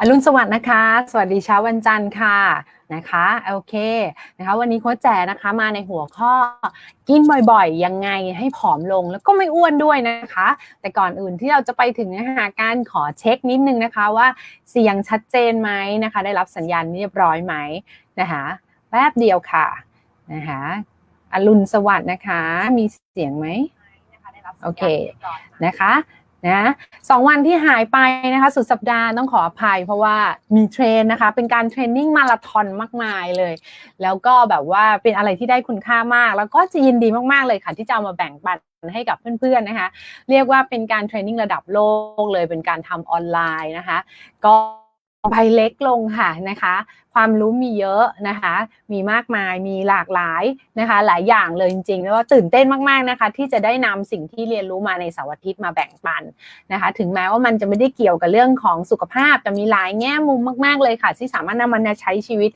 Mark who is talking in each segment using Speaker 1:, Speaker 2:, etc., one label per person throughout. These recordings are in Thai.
Speaker 1: อรุณสวัสดิ์นะคะ สวัสดีเช้าวันจันทร์ค่ะนะคะโอเคนะคะ วันนี้โค้ชแจนะคะมาในหัวข้อกินบ่อยๆ ยังไงให้ผอมลงแล้วก็ไม่อ้วนด้วยนะคะ แต่ก่อนอื่นที่เราจะไปถึงเนื้อหาการขอเช็คนิดนึงนะคะว่าเสียงชัดเจนไหมนะคะ ได้รับสัญญาณเรียบร้อยไหมนะคะแป๊บเดียวค่ะนะคะอรุณสวัสดิ์นะคะ มีเสียงไหมโอเคนะคะ นะสองวันที่หายไปนะคะสุดสัปดาห์ต้องขออภัยเพราะว่ามีเทรนนะคะ เป็นการเทรนนิ่งมาราธอนมากมายเลย แล้วก็แบบว่าเป็นอะไรที่ได้คุณค่ามาก แล้วก็จะยินดีมาก ๆ เลยค่ะ ที่จะเอามาแบ่งปันให้กับเพื่อนๆนะคะ เรียกว่าเป็นการเทรนนิ่งระดับโลกเลยเป็นการทำออนไลน์นะคะ ก็ใบเล็กลงค่ะนะคะ ความรู้มีเยอะนะคะ มีมากมายมีหลากหลายนะคะ หลายอย่างเลยจริงๆแล้วก็ตื่นเต้นมากๆนะคะ ที่จะได้นำสิ่งที่เรียนรู้มาในเสาร์อาทิตย์มาแบ่งปันนะคะ ถึงแม้ว่ามันจะไม่ได้เกี่ยวกับเรื่องของสุขภาพแต่มีหลายแง่มุมมาก ๆเลยค่ะ ที่สามารถนำมันมาใช้ชีวิต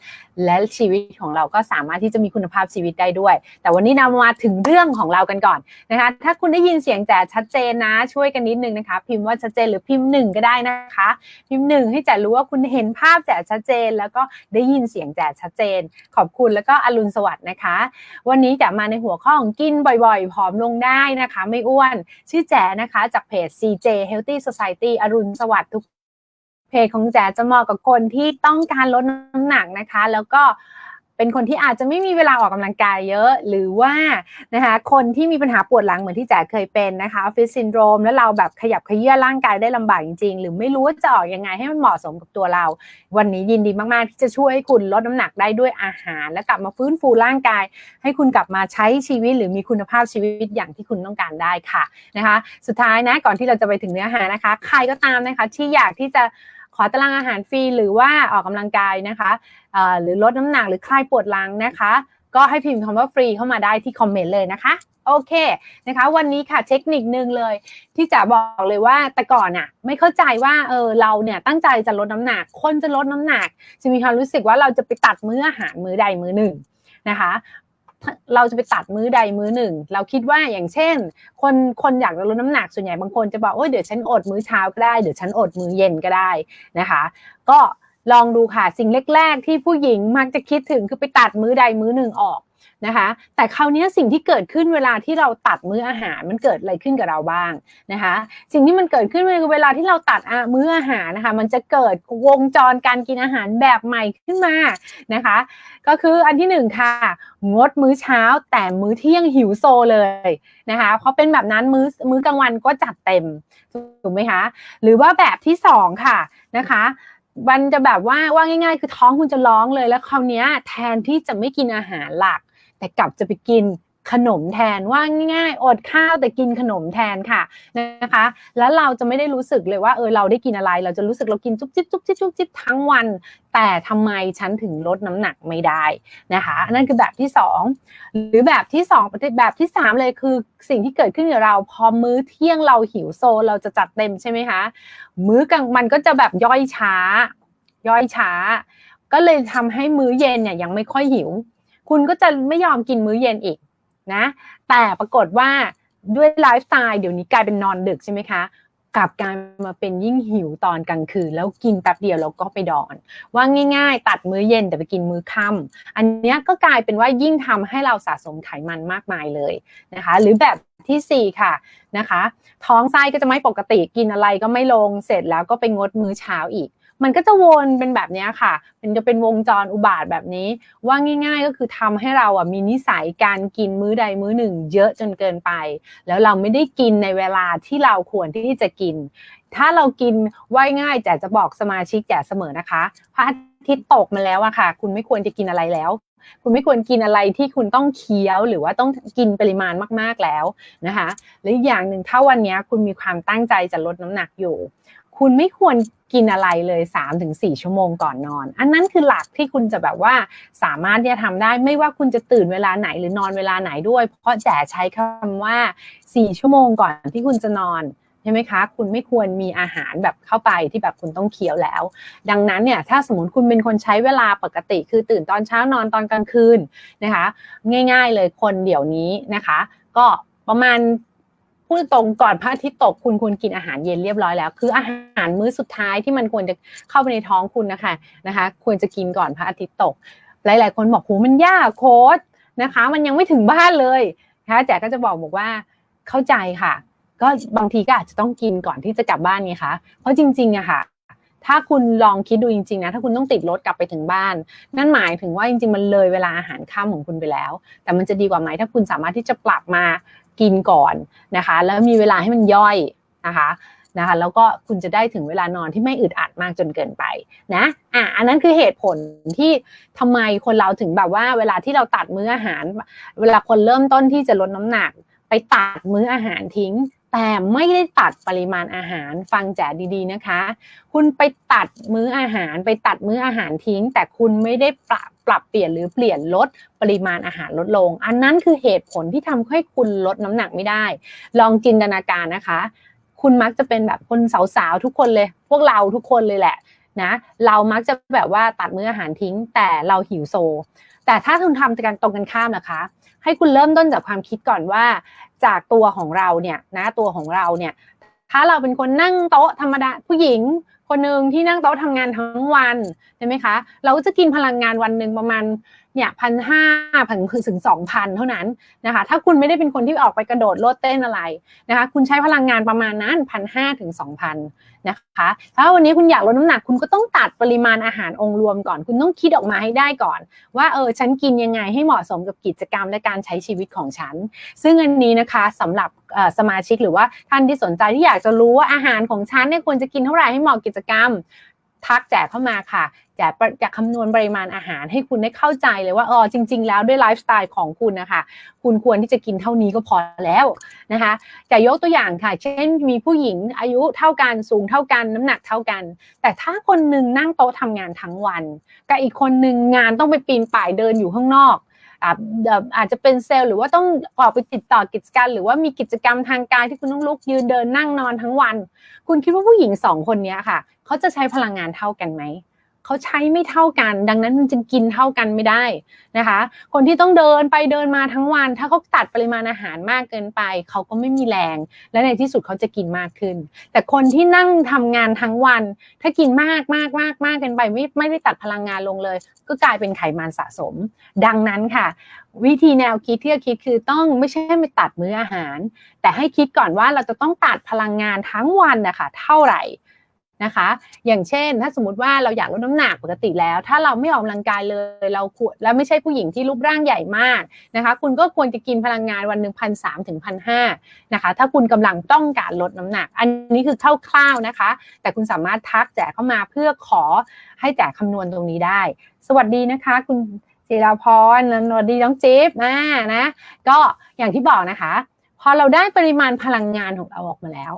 Speaker 1: และชีวิตของเราก็สามารถที่จะมีคุณภาพชีวิตได้ด้วย แต่วันนี้นำมาถึงเรื่องของเรากันก่อนนะคะ ถ้าคุณได้ยินเสียงแจ๋ชัดเจนนะช่วยกันนิดนึงนะคะ พิมพ์ว่าชัดเจนหรือพิมพ์หนึ่งก็ได้นะคะ พิมพ์หนึ่งให้แจ๋รู้ว่าคุณเห็นภาพแจ๋ชัดเจนแล้วก็ได้ยินเสียงแจ๋ชัดเจน ขอบคุณแล้วก็อรุณสวัสดิ์นะคะ วันนี้จะมาในหัวข้อของกินบ่อยๆ ผอมลงได้นะคะ ไม่อ้วน ชื่อแจ๋นะคะ จากเพจ CJ Healthy Society อรุณสวัสดิ์ทุกเพจของแจ๋จะเหมาะกับคนที่ต้องการลดน้ำหนักนะคะ แล้วก็ เป็นคนที่อาจจะไม่มีเวลาออกกำลังกายเยอะ หรือว่านะคะคนที่มีปัญหาปวดหลังเหมือนที่แจ๋เคยเป็นนะคะออฟฟิศซินโดรมแล้วเราแบบขยับขยื่นร่างกายได้ลำบากจริงๆ หรือไม่รู้ว่าจะออกยังไงให้มันเหมาะสมกับตัวเรา วันนี้ยินดีมากๆที่จะช่วยให้คุณลดน้ำหนักได้ด้วยอาหาร และกลับมาฟื้นฟูร่างกาย ให้คุณกลับมาใช้ชีวิตหรือมีคุณภาพชีวิตอย่างที่คุณต้องการได้ค่ะนะคะ สุดท้ายนะก่อนที่เราจะไปถึงเนื้อหานะคะ ใครก็ตามนะคะที่อยากที่จะ ขอตารางอาหารฟรีหรือว่าออกกำลังกายนะคะหรือลดน้ำหนักหรือคลายปวดหลังนะคะ ก็ให้พิมพ์คำว่าฟรีเข้ามาได้ที่คอมเมนต์เลยนะคะโอเคนะคะ วันนี้ค่ะเทคนิคนึงเลย ที่จะบอกเลยว่าแต่ก่อนอะไม่เข้าใจว่าเออเราเนี่ยตั้งใจจะลดน้ำหนักคนจะลดน้ำหนัก จะมีความรู้สึกว่าเราจะไปตัดมื้ออาหารมื้อใดมื้อหนึ่งนะคะ เราจะไปตัดมื้อใดมื้อหนึ่ง เราคิดว่าอย่างเช่น คนคนอยากลดน้ำหนักส่วนใหญ่บางคนจะบอกโอ้ยเดี๋ยวฉันอดมื้อเช้าก็ได้เดี๋ยวฉันอดมื้อเย็นก็ได้นะคะ ก็ลองดูค่ะสิ่งแรกๆ ที่ผู้หญิงมักจะคิดถึงคือไปตัดมื้อใดมื้อหนึ่งออก นะคะ แต่คราวนี้สิ่งที่เกิดขึ้นเวลาที่เราตัดมื้ออาหารมันเกิดอะไรขึ้นกับเราบ้างนะคะ สิ่งที่มันเกิดขึ้นคือเวลาที่เราตัดมื้ออาหารนะคะ มันจะเกิดวงจรการกินอาหารแบบใหม่ขึ้นมานะคะ ก็คืออันที่หนึ่งค่ะ งดมื้อเช้าแต่มื้อเที่ยงหิวโซเลยนะคะเพราะเป็นแบบนั้นมื้อมื้อกลางวันก็จัดเต็มถูกไหมคะ หรือว่าแบบที่สองค่ะนะคะมันจะแบบว่าว่าง่าย ๆ คือท้องคุณจะร้องเลยแล้วคราวนี้แทนที่จะไม่กินอาหารหลัก แต่กลับจะไปกินขนมแทนว่าง่ายๆอดข้าวแต่กินขนมแทนค่ะนะคะ แล้วเราจะไม่ได้รู้สึกเลยว่าเออเราได้กินอะไร เราจะรู้สึกเรากินจุ๊บจิ๊บจุ๊บจิ๊บจุ๊บจิ๊บทั้งวัน แต่ทำไมฉันถึงลดน้ำหนักไม่ได้นะคะนั่นคือแบบที่ 2 หรือแบบที่2แบบที่ 3 เลยคือสิ่งที่เกิดขึ้นกับเราพอมื้อเที่ยงเราหิวโซเราจะจัดเต็มใช่ไหมคะ มื้อกลางมันก็จะแบบย่อยช้า ย่อยช้า ก็เลยทำให้มื้อเย็นเนี่ยยังไม่ค่อยหิว คุณก็จะไม่ยอมกินมื้อเย็นอีกนะ แต่ปรากฏว่าด้วยไลฟ์สไตล์เดี๋ยวนี้กลายเป็นนอนดึกใช่ไหมคะกลับกลายมาเป็นยิ่งหิวตอนกลางคืน แล้วกินแป๊บเดียวแล้วก็ไปดอน ว่าง่ายๆ ตัดมื้อเย็นแต่ไปกินมื้อค่ำอันนี้ก็กลายเป็นว่ายิ่งทำให้เราสะสมไขมันมากมายเลยนะคะ หรือแบบที่ 4 ค่ะนะคะ ท้องไส้ก็จะไม่ปกติกินอะไรก็ไม่ลงเสร็จแล้วก็ไปงดมื้อเช้าอีก มันก็จะวนเป็นแบบนี้ค่ะ มันจะเป็นวงจรอุบาทแบบนี้ ว่าง่าย ๆ ก็คือทำให้เราอะมีนิสัยการกินมื้อใดมื้อหนึ่ง เยอะจนเกินไป แล้วเราไม่ได้กินในเวลาที่เราควรที่จะกิน ถ้าเรากินว่ายง่ายแต่จะบอกสมาชิกแก่เสมอนะคะพระอาทิตย์ตกมาแล้วอะค่ะ คุณไม่ควรจะกินอะไรแล้วคุณไม่ควรกินอะไรที่คุณต้องเคี้ยวหรือว่าต้องกินปริมาณมากๆแล้วนะคะและอีกอย่างหนึ่งถ้าวันนี้คุณมีความตั้งใจจะลดน้ำหนักอยู่ คุณไม่ควรกินอะไรเลย 3-4 ชั่วโมงก่อนนอน อันนั้นคือหลักที่คุณจะแบบว่าสามารถที่จะทำได้ไม่ว่าคุณจะตื่นเวลาไหนหรือนอนเวลาไหนด้วย เพราะแจ๋ใช้คำว่า 4 ชั่วโมงก่อนที่คุณจะนอนใช่ไหมคะ คุณไม่ควรมีอาหารแบบเข้าไปที่แบบคุณต้องเคี้ยวแล้ว ดังนั้นเนี่ยถ้าสมมติคุณเป็นคนใช้เวลาปกติ คือตื่นตอนเช้านอนตอนกลางคืนนะคะ ง่าย ๆเลยคนเดี๋ยวนี้นะคะ ก็ประมาณ พูดตรงก่อนพระอาทิตย์ตกคุณควรกินอาหารเย็นเรียบร้อยแล้ว คืออาหารมื้อสุดท้ายที่มันควรจะเข้าไปในท้องคุณนะคะนะคะ ควรจะกินก่อนพระอาทิตย์ตก หลาย ๆ คนบอกโหมันยากโค้ดนะคะ มันยังไม่ถึงบ้านเลยนะคะแจ๋ก็จะบอกบอกว่าเข้าใจค่ะ ก็บางทีก็อาจจะต้องกินก่อนที่จะกลับบ้านไงคะเพราะจริงๆอะค่ะถ้าคุณลองคิดดูจริงๆนะถ้าคุณต้องติดรถกลับไปถึงบ้าน นั่นหมายถึงว่าจริงๆ มันเลยเวลาอาหารค่ำของคุณไปแล้ว แต่มันจะดีกว่าไหมถ้าคุณสามารถที่จะปรับมา กินก่อนนะคะ แล้วมีเวลาให้มันย่อยนะคะนะคะแล้วก็คุณจะได้ถึงเวลานอนที่ไม่อึดอัดมากจนเกินไปนะอะอันนั้นคือเหตุผลที่ทำไมคนเราถึงแบบว่า เวลาที่เราตัดมื้ออาหาร เวลาคนเริ่มต้นที่จะลดน้ำหนัก ไปตัดมื้ออาหารทิ้ง แต่ไม่ได้ตัดปริมาณอาหารฟังแจ๋ดีๆนะคะ คุณไปตัดมื้ออาหาร ไปตัดมื้ออาหารทิ้ง แต่คุณไม่ได้ปรับ ปรับเปลี่ยนหรือเปลี่ยนลดปริมาณอาหารลดลง อันนั้นคือเหตุผลที่ทำให้คุณลดน้ำหนักไม่ได้ ลองจินตนาการนะคะ คุณมักจะเป็นแบบคนสาวๆทุกคนเลย พวกเราทุกคนเลยแหละนะเรามักจะแบบว่าตัดมื้ออาหารทิ้ง แต่เราหิวโซ แต่ถ้าคุณทำกันตรงกันข้ามนะคะ ให้คุณเริ่มต้นจากความคิดก่อนว่า จากตัวของเราเนี่ยนะตัวของเราเนี่ยถ้าเราเป็นคนนั่งโต๊ะธรรมดาผู้หญิง คนหนึ่งที่นั่งโต๊ะทำงานทั้งวันใช่ไหมคะ เราก็จะกินพลังงานวันหนึ่งประมาณเนี่ยพันห้าพันถึงสองพันเท่านั้นนะคะ ถ้าคุณไม่ได้เป็นคนที่ออกไปกระโดดโลดเต้นอะไรนะคะ คุณใช้พลังงานประมาณนั้นพันห้าถึงสองพันนะคะ ถ้าวันนี้คุณอยากลดน้ำหนักคุณก็ต้องตัดปริมาณอาหารองค์รวมก่อน คุณต้องคิดออกมาให้ได้ก่อน ว่าเออฉันกินยังไงให้เหมาะสมกับกิจกรรมและการใช้ชีวิตของฉัน ซึ่งอันนี้นะคะสำหรับ สมาชิกหรือว่าท่านที่สนใจที่อยากจะรู้ว่าอาหารของฉันเนี่ยควรจะกินเท่าไหร่ให้เหมาะกิจกรรม ทักแจกเข้ามาค่ะแจกจะคำนวณปริมาณอาหารให้คุณได้เข้าใจเลยว่าอ๋อจริง ๆ แล้วด้วยไลฟ์สไตล์ของคุณนะคะคุณควรที่จะกินเท่านี้ก็พอแล้วนะคะจะยกตัวอย่างค่ะ เช่นมีผู้หญิงอายุเท่ากันสูงเท่ากันน้ำหนักเท่ากัน แต่ถ้าคนหนึ่งนั่งโต๊ะทำงานทั้งวัน กับอีกคนหนึ่งงานต้องไปปีนป่ายเดินอยู่ข้างนอก อาจจะเป็นเซลล์หรือว่าต้องออกไปติดต่อกิจการ หรือว่ามีกิจกรรมทางกายที่คุณต้องลุกยืนเดินนั่งนอนทั้งวัน คุณคิดว่าผู้หญิงสองคนนี้ค่ะ เขาจะใช้พลังงานเท่ากันไหม เขาใช้ไม่เท่ากัน ดังนั้นมันจะกินเท่ากันไม่ได้นะคะ คนที่ต้องเดินไปเดินมาทั้งวัน ถ้าเขาตัดปริมาณอาหารมากเกินไป เขาก็ไม่มีแรง และในที่สุดเขาจะกินมากขึ้น แต่คนที่นั่งทำงานทั้งวัน ถ้ากินมากมากมากมากเกินไปไม่ไม่ได้ตัดพลังงานลงเลย ก็กลายเป็นไขมันสะสม ดังนั้นค่ะ วิธีแนวคิดที่จะคิดคือต้องไม่ใช่ไปตัดมื้ออาหาร แต่ให้คิดก่อนว่าเราจะต้องตัดพลังงานทั้งวันนะคะเท่าไหร่ นะคะ อย่างเช่น ถ้าสมมติว่าเราอยากลดน้ำหนักปกติแล้ว ถ้าเราไม่ออกกำลังกายเลยเราควรแล้วไม่ใช่ผู้หญิงที่รูปร่างใหญ่มากนะคะ คุณก็ควรจะกินพลังงานวันหนึ่งพันสามถึงพันห้านะคะ ถ้าคุณกำลังต้องการลดน้ำหนัก อันนี้คือคร่าวๆนะคะ แต่คุณสามารถทักแจกเข้ามาเพื่อขอให้แจกคำนวณตรงนี้ได้ สวัสดีนะคะ คุณศิราพรสวัสดีน้องจิ๊บนะนะ ก็อย่างที่บอกนะคะ พอเราได้ปริมาณพลังงานของเราออกมาแล้ว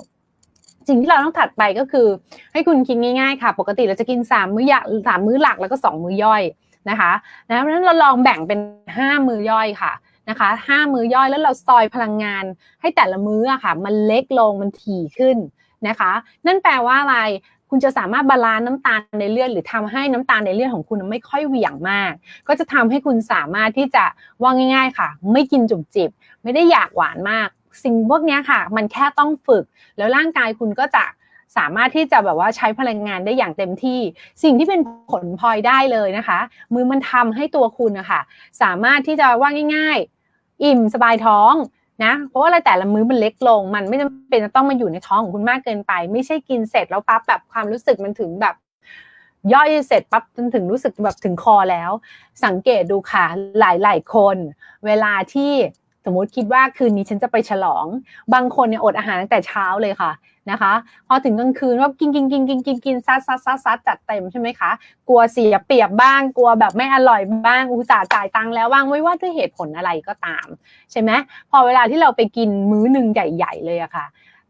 Speaker 1: สิ่งที่เราต้องถัดไปก็คือ ให้คุณคิดง่ายๆค่ะ ปกติเราจะกินสามมื้อยสามมื้อหลักแล้วก็สองมื้อย่อยนะคะนะเพราะฉะนั้นเราลองแบ่งเป็นห้ามื้อย่อยค่ะนะคะห้ามื้อย่อยแล้วเราซอยพลังงานให้แต่ละมื้อค่ะ มันเล็กลงมันถี่ขึ้นนะคะ นั่นแปลว่าอะไรคุณจะสามารถบาลานซ์น้ำตาลในเลือดหรือทำให้น้ำตาลในเลือดของคุณไม่ค่อยเหวี่ยงมาก ก็จะทำให้คุณสามารถที่จะว่าง่าย ๆ ค่ะ ไม่กินจุบจิบ ไม่ได้อยากหวานมาก สิ่งพวกนี้ค่ะ มันแค่ต้องฝึก แล้วร่างกายคุณก็จะสามารถที่จะแบบว่าใช้พลังงานได้อย่างเต็มที่ สิ่งที่เป็นผลพลอยได้เลยนะคะ มือมันทำให้ตัวคุณนะคะสามารถที่จะว่าง่าย ๆ อิ่มสบายท้องนะเพราะว่าอะไรแต่ละมื้อมันเล็กลง มันไม่จำเป็นจะต้องมาอยู่ในท้องของคุณมากเกินไป ไม่ใช่กินเสร็จแล้วปั๊บแบบความรู้สึกมันถึงแบบย่อยเสร็จปั๊บจนถึงรู้สึกแบบถึงคอแล้ว สังเกตดูค่ะหลายๆคน เวลาที่ สมมติคิดว่าคืนนี้ฉันจะไปฉลอง บางคนเนี่ยอดอาหารตั้งแต่เช้าเลยค่ะนะคะพอถึงกลางคืนว่ากินกินกินกินกินกินซัดซัดซัดซัดจัดเต็มใช่ไหมคะ กลัวเสียเปรียบบ้าง กลัวแบบไม่อร่อยบ้าง อุตส่าห์จ่ายตังค์แล้วบ้างไม่ว่าด้วยเหตุผลอะไรก็ตาม ใช่ไหมพอเวลาที่เราไปกินมื้อหนึ่งใหญ่ ๆ เลยอะค่ะ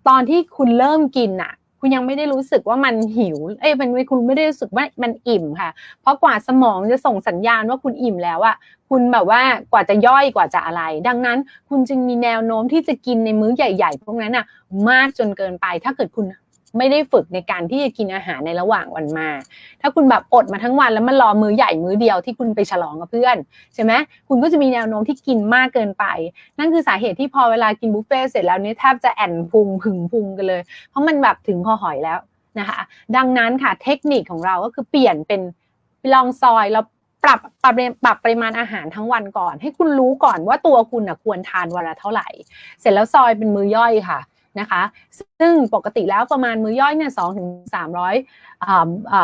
Speaker 1: ตอนที่คุณเริ่มกินอะ คุณยังไม่ได้รู้สึกว่ามันหิว เอ้ยมันคุณไม่ได้รู้สึกว่ามันอิ่มค่ะ เพราะกว่าสมองจะส่งสัญญาณว่าคุณอิ่มแล้วอะคุณแบบว่ากว่าจะย่อยกว่าจะอะไร ดังนั้น คุณจึงมีแนวโน้มที่จะกินในมื้อใหญ่ ๆ พวกนั้นอะมากจนเกินไป ถ้าเกิดคุณ ไม่ได้ฝึกในการที่จะกินอาหารในระหว่างวันมา ถ้าคุณแบบอดมาทั้งวันแล้วมันรอมื้อใหญ่มื้อเดียวที่คุณไปฉลองกับเพื่อนใช่ไหมคุณก็จะมีแนวโน้มที่กินมากเกินไป นั่นคือสาเหตุที่พอเวลากินบุฟเฟ่ต์เสร็จแล้วเนี่ยแทบจะแอนพุงผึ่งพุงกันเลย เพราะมันแบบถึงคอหอยแล้วนะคะดังนั้นค่ะเทคนิคของเราก็คือเปลี่ยนเป็นลองซอยแล้วปรับปรับปรับปริมาณอาหารทั้งวันก่อน ให้คุณรู้ก่อนว่าตัวคุณนะควรทานวันละเท่าไหร่ เสร็จแล้วซอยเป็นมือย่อยค่ะ นะคะ ซึ่งปกติแล้วประมาณมื้อย่อยเนี่ยสองถึงสามร้อย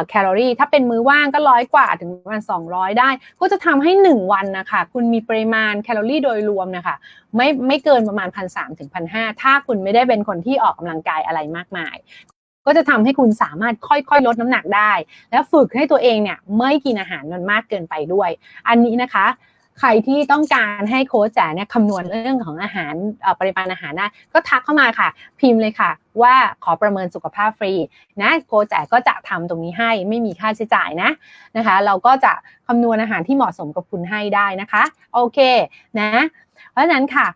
Speaker 1: แคลอรี่ ถ้าเป็นมื้อว่างก็ร้อยกว่าถึงประมาณสองร้อยได้ ก็จะทำให้หนึ่งวันนะคะคุณมีปริมาณแคลอรี่โดยรวมนะคะไม่ไม่เกินประมาณพันสามถึงพันห้าถ้าคุณไม่ได้เป็นคนที่ออกกำลังกายอะไรมากมายก็จะทำให้คุณสามารถค่อยๆ ลดน้ำหนักได้ และฝึกให้ตัวเองเนี่ยไม่กินอาหารมันมากเกินไปด้วย อันนี้นะคะ ใครที่ต้องการให้โค้ชแจ๋เนี่ยคำนวณเรื่องของอาหารปริมาณอาหารได้ก็ทักเข้ามาค่ะ พิมพ์เลยค่ะ ว่าขอประเมินสุขภาพฟรีนะโค้ชแจ๋ก็จะทำตรงนี้ให้ไม่มีค่าใช้จ่ายนะนะคะ เราก็จะคำนวณอาหารที่เหมาะสมกับคุณให้ได้นะคะโอเคนะเพราะฉะนั้นค่ะ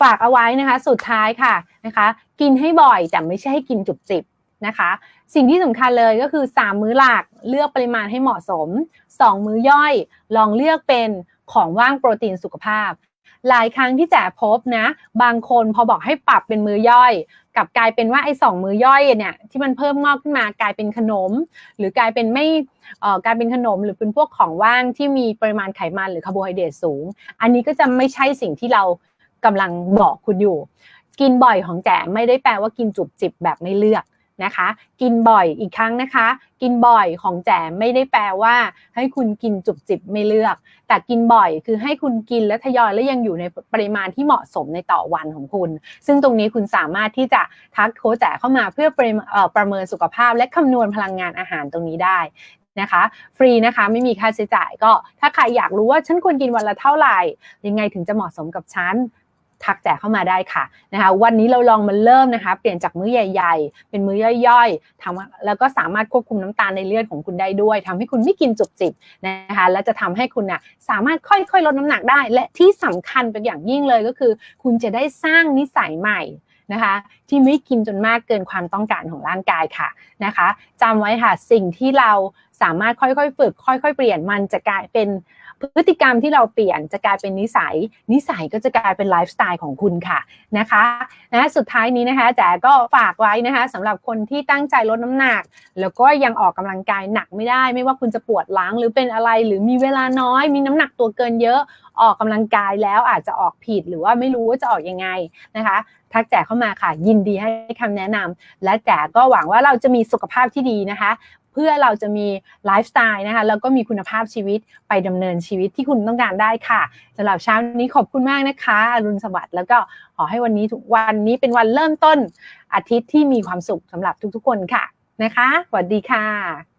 Speaker 1: ฝากเอาไว้นะคะ สุดท้ายค่ะนะคะ กินให้บ่อยแต่ไม่ใช่ให้กินจุบจิบนะคะ สิ่งที่สำคัญเลยก็คือ 3 มื้อหลักเลือกปริมาณให้เหมาะสม 2 มื้อย่อย ลองเลือกเป็น ของว่างโปรตีนสุขภาพ หลายครั้งที่แจ๋พบนะ บางคนพอบอกให้ปรับเป็นมือย่อยกลับกลายเป็นว่าไอ้สองมือย่อยเนี่ยที่มันเพิ่มงอกขึ้นมากลายเป็นขนม หรือกลายเป็นไม่เอ่อกลายเป็นขนม หรือเป็นพวกของว่างที่มีปริมาณไขมันหรือคาร์โบไฮเดรตสูง อันนี้ก็จะไม่ใช่สิ่งที่เรากำลังบอกคุณอยู่ กินบ่อยของแจ๋ไม่ได้แปลว่ากินจุบจิบแบบไม่เลือก นะคะ กินบ่อยอีกครั้งนะคะ กินบ่อยของแจมไม่ได้แปลว่า ให้คุณกินจุบจิบไม่เลือก แต่กินบ่อยคือให้คุณกินและทยอยและยังอยู่ในปริมาณที่เหมาะสมในต่อวันของคุณ ซึ่งตรงนี้คุณสามารถที่จะทักโค้ชแจเข้ามาเพื่อประเมินสุขภาพ และคำนวณพลังงานอาหารตรงนี้ได้นะคะฟรีนะคะไม่มีค่าใช้จ่ายก็ถ้าใครอยากรู้ว่าฉันควรกินวันละเท่าไหร่ ยังไงถึงจะเหมาะสมกับฉัน ทักแจกเข้ามาได้ค่ะนะคะวันนี้เราลองมาเริ่มนะคะ เปลี่ยนจากมื้อใหญ่ ๆ เป็นมื้อย่อยๆทำแล้วก็สามารถควบคุมน้ำตาลในเลือดของคุณได้ด้วยทำให้คุณไม่กินจุกจิบนะคะและจะทำให้คุณนะ่ะสามารถค่อยๆลดน้ำหนักได้ และที่สำคัญเป็นอย่างยิ่งเลยก็คือ คุณจะได้สร้างนิสัยใหม่นะคะที่ไม่กินจนมากเกินความต้องการของร่างกายค่ะนะคะจำไว้ค่ะสิ่งที่เราสามารถค่อยๆ ฝึก ค่อย ๆ เปลี่ยนมันจะกลายเป็น พฤติกรรมที่เราเปลี่ยนจะกลายเป็นนิสัย นิสัยก็จะกลายเป็นไลฟ์สไตล์ของคุณค่ะนะคะนะสุดท้ายนี้นะคะแจ๋ก็ฝากไว้นะคะสำหรับคนที่ตั้งใจลดน้ำหนัก แล้วก็ยังออกกำลังกายหนักไม่ได้ ไม่ว่าคุณจะปวดหลังหรือเป็นอะไรหรือมีเวลาน้อย มีน้ำหนักตัวเกินเยอะออกกำลังกายแล้วอาจจะออกผิดหรือว่าไม่รู้ว่าจะออกยังไงนะคะทักแจกเข้ามาค่ะ ยินดีให้คำแนะนำและแจกก็หวังว่าเราจะมีสุขภาพที่ดีนะคะ พื่อเราจะมีไลฟ์สไตล์นะคะแล้วก็มีคุณภาพชีวิตไปดำเนินชีวิตที่คุณต้องการได้ค่ะสำหรับเช้านี้ขอบคุณมากนะคะอรุณสวัสดิ์แล้วก็ขอให้วันนี้ทุกวันนี้เป็นวันเริ่มต้นอาทิตย์ที่มีความสุขสำหรับทุกๆ คนค่ะนะคะสวัสดีค่ะ